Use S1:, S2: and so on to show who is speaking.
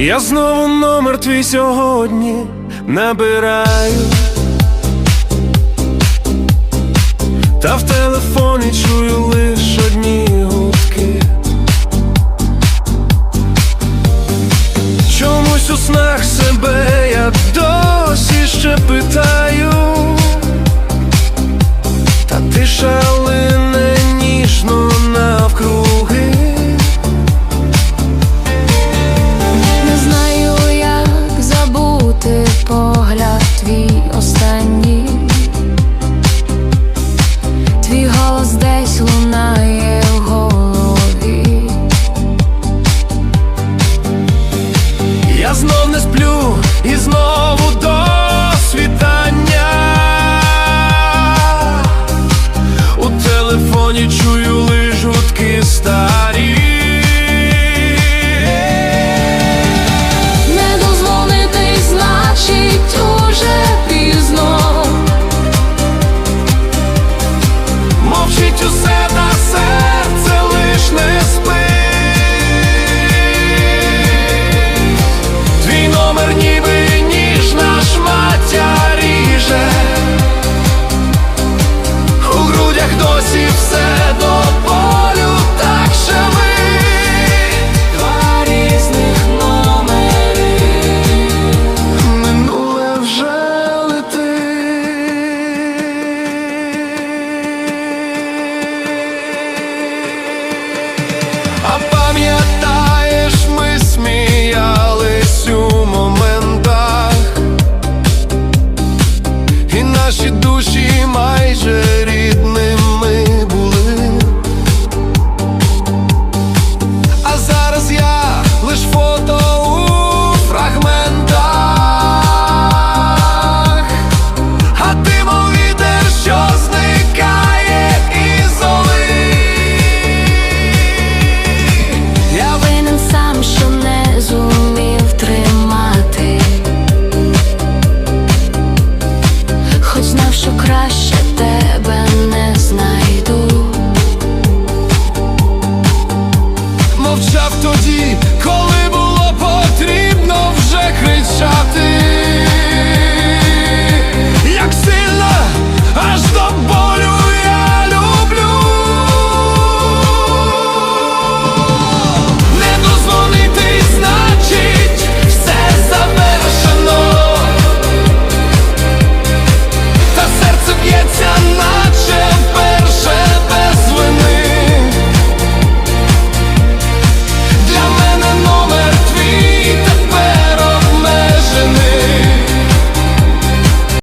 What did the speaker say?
S1: Я знову номер твій сьогодні набираю, та в телефоні чую лиш одні гудки. Чомусь у снах себе я досі ще питаю. знов не сплю і знову до.
S2: Chiefs. And-